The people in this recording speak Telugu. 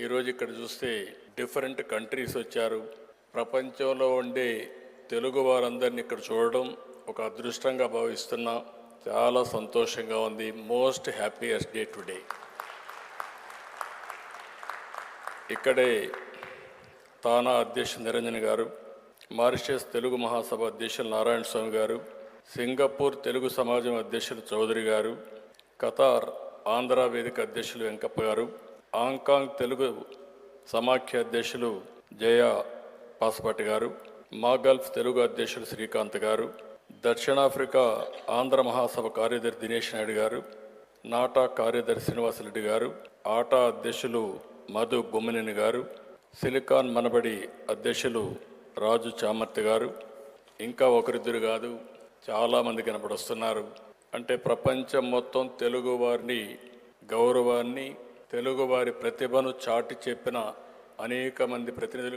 ఈరోజు ఇక్కడ చూస్తే డిఫరెంట్ కంట్రీస్ వచ్చారు. ప్రపంచంలో ఉండే తెలుగు వారందరినీ ఇక్కడ చూడడం ఒక అదృష్టంగా భావిస్తున్నా. చాలా సంతోషంగా ఉంది. మోస్ట్ హ్యాపీయెస్ట్ డే టుడే ఇక్కడే తానా అధ్యక్షుడు నిరంజన్ గారు మారిషస్ తెలుగు మహాసభ అధ్యక్షులు నారాయణ స్వామి గారు సింగపూర్ తెలుగు సమాజం అధ్యక్షులు చౌదరి గారు ఖతార్ ఆంధ్ర వేదిక అధ్యక్షులు వెంకప్ప గారు హాంకాంగ్ తెలుగు సమాఖ్య అధ్యక్షులు జయ పాస్పాటి గారు మా గల్ఫ్ తెలుగు అధ్యక్షులు శ్రీకాంత్ గారు దక్షిణాఫ్రికా ఆంధ్ర మహాసభ కార్యదర్శి దినేష్ నాయుడు గారు నాటా కార్యదర్శి శ్రీనివాసరెడ్డి గారు ఆటా అధ్యక్షులు మధు గుమ్మనేని గారు సిలికాన్ మనబడి అధ్యక్షులు రాజు చామర్తి గారు. ఇంకా ఒకరిద్దరు కాదు చాలామంది కనపడొస్తున్నారు అంటే ప్రపంచం మొత్తం తెలుగు వారిని గౌరవాన్ని తెలుగువారి ప్రతిభను చాటి చెప్పిన అనేక మంది ప్రతినిధులు